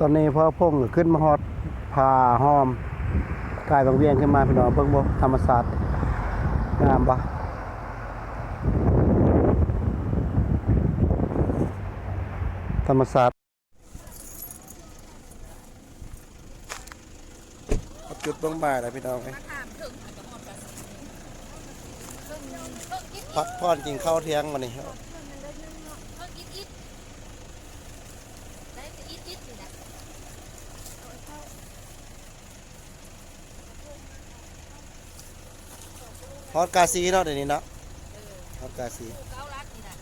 ตอนนี้พ่อพงก็ขึ้นมาฮอดผาหอมกายบางเวียงขึ้นมาพี่น้องเบิ่งบ่ธรรมศาสตร์งามบ่ธรรมศาสตร์เอาจุดลงบ่ายแล้วพี่น้องเอ้ยถามถึงหันกับหมดกระสีเพิ่งเพิ่งอิดพักผ่อนกินข้าวเที่ยงวันนี้ เพิ่งอิดอิดได้แต่อิดอิดอยู่นะ ฮอดกาซีเนาะเดี๋ยวนี้เนาะฮอดกาซีผู้เก้ารักนี่นะ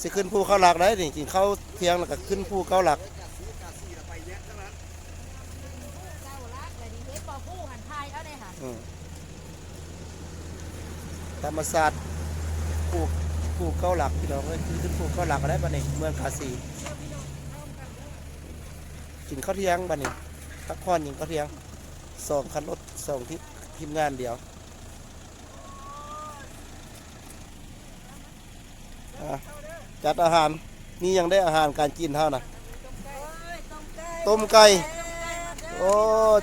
สิขึ้นภูเขาหลักได้นี่กินข้าวเที่ยงแล้วก็ขึ้นภูเขาหลักเก้ารักเลยดิเฮ้ยปอผู้หันทายเอาได้หันอืมธรรมศาสตร์ภูภูเก้าหลักพี่น้องเอ้ยขึ้นภูเก้าหลักก็ได้บัดนี้เมืองกาซีกินข้าวเที่ยงบัดนี้พักผ่อนกินข้าวเที่ยงสองคันรถสองที่ทีมงานเดียว อะจัดอาหารนี่ยังได้อาหารการกินเท่านะต้มไก่โอ้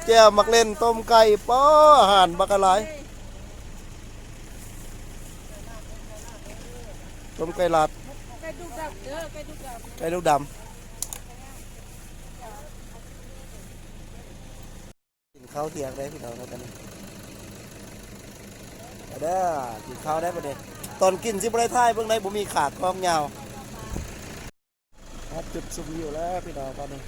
แจ้วมักเล่นต้มไก่ป้ออาหารบักกะหลายต้มไก่ลาดไก่ดุกดับเด้อไก่ดุกดับไก่ลูกดำกินข้าวเที่ยงได้พี่น้องแล้วกันเอาเด้อกินข้าวได้ประเด็น ตอนกินสิบไรท้ายเบื้องในบ่มีขากกองยาวครับจุดซุ่มอยู่แล้วพี่น้องตอนนี้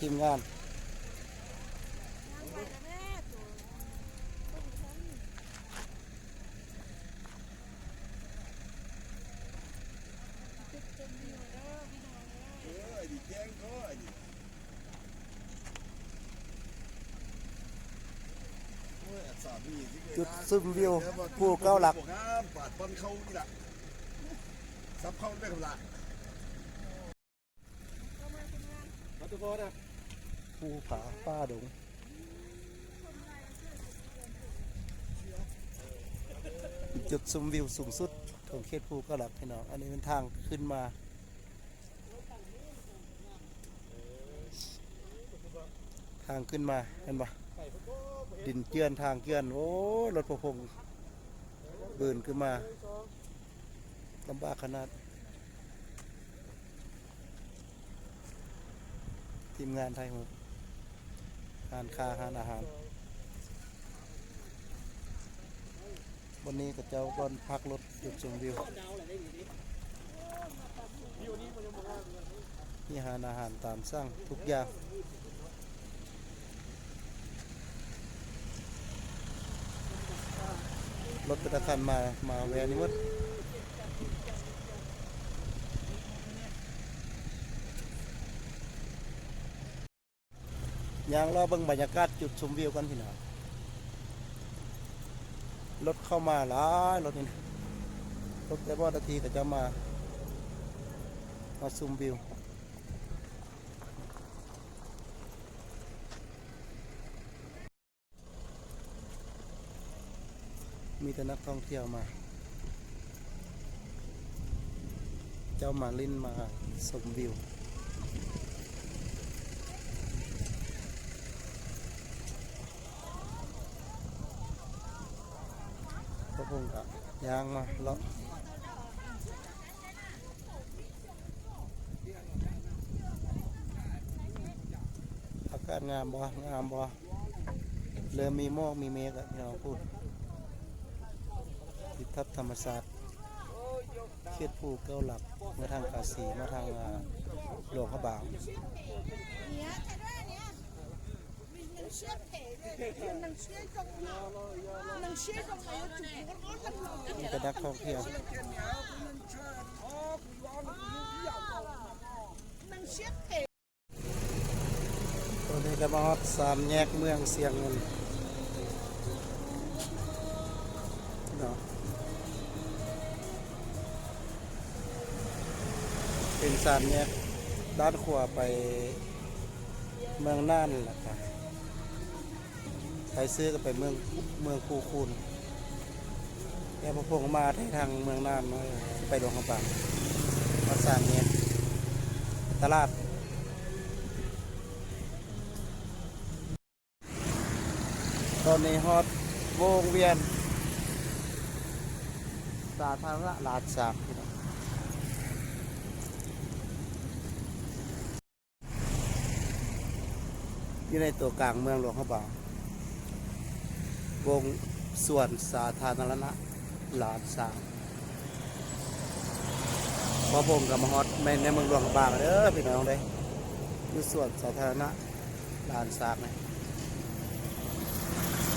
ทีมงานจุ จุดซุ่มวิวผู้เก้าหลักปาดบอลเข้านี่ละซับเข้าได้ครับละภูผาป้าดงจุดชมวิวสูงสุดของเขตภูกระหลักพี่น้อง อันนี้เป็นทางขึ้นมาทางขึ้นมาเห็นปะ ดินเกลื่อนทางเกลื่อนโอ้รถประพงเบินขึ้นมาลำบากขนาด ทีมงานไทยหมดหานคาหานอาหาร วันนี้กับเจ้าบอลพักรถจุดชมวิวมีหานอาหารตามสั่งทุกอย่าง รถประคันมา มาแวนี่มดยางรอเบิ่งบรรยากาศจุดชมวิวกันพี่น้องรถเข้ามาหลายรถนี่รถแต่ว่านาทีก็จะมา มาชมวิว มีแต่นักท่องเที่ยวมา เจ้ามาลินมาชมวิว พระพงศ์กับยางมาเลาะอากาศงามบ่งามบ่เริ่มมีหมอกมีเมฆอะที่เราพูด ทิศทัศน์ธรรมศาสตร์เขตภูเก้าหลักมาทางกาสีมาทางหลวงพระบางมีแต่นักท่องเที่ยวตอนนี้ก็มาฮอดสามแยกเมืองเสียงเงิน เป็นสามแยกด้านขวาไปเมืองน่านแหละค่ะไปซื้อก็ไปเมืองเมืองคูคูนแกพอพงมาที่ทางเมืองน่านมาไปหลวงพระบางมาสางเนี่ยตลาดตอนนี้ฮอตวงเวียน สาธารณะลาดสาม อยู่ในตัวกลางเมืองหลวงพระบาวงส่วนสาธารณะลาดสามพอผมกับมาฮอตในในเมืองหลวงพระบางเด้อพี่น้องเด้อยู่ส่วนสาธารณะลานสากนะ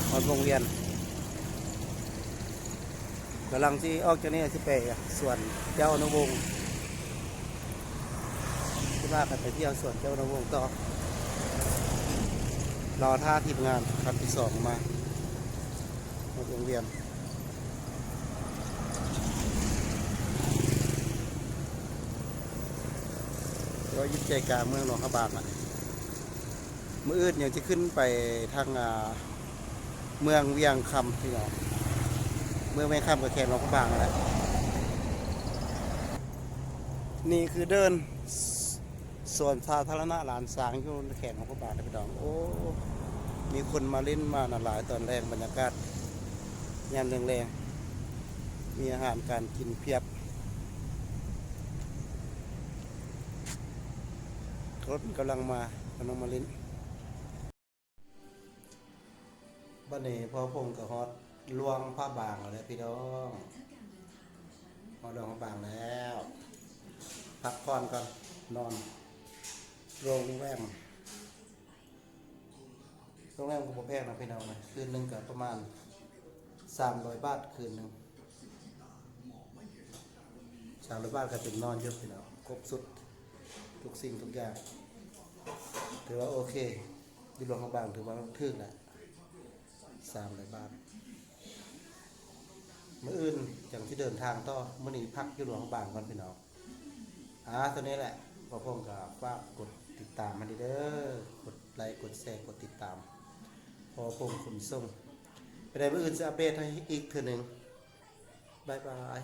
ฮอดวงเวียนกำลังที่ออกจากนี้ที่ไปส่วนเจ้าอนวงศ์ที่ว่ากันไปเที่ยวส่วนเจ้าอนวงศ์ต่อ รอท่าทีมงานคันที่สองมามาโรงเรียนเรายึดใจกลางเมืองหลวงพระบางอะมืออื่นยังจะขึ้นไปทางเมืองเวียงคำที่เราเมื่อไม่ข้ามกับแคนหลวงพระบางแล้วนี่คือเดิน ส่วนสาธารณะหลานสางอยู่แขนของพระบาทพี่น้อง โอ้ มีคนมาเล่นมาหลายตอนแรกบรรยากาศยามแรงๆมีอาหารการกินเพียบรถกำลังมากำลังมาเล่นบ้านนี้พ่อพงกับฮอตลวงพระบางแล้วพี่น้องฮอดลวงพระบางแล้ว พักผ่อนก่อนนอน โรงแรมโรงแรมก็บ่แพงนะพี่น้องนะคืนหนึงก็ประมาณ300บาทคืนหนึง300บาทก็เป็นนอนเยอะพี่น้องครบสุดทุกสิ่งทุกอย่างถือว่าโอเคอยู่หลวงพระบางถือว่าถึกแหละ300บาทเมื่ออื่นจังที่เดินทางต่อเมื่อนี้พักอยู่หลวงบางก่อนพี่น้องอ่าตัวนี้แหละพอผมกับฝากกด ติดตามมาดีเด้อกดไลค์กดแชร์กดติดตาม พอพงคุณส่งไปได้มื่ออื่นจะอัปเดตให้อีกเทื่อหนึ่งบายบาย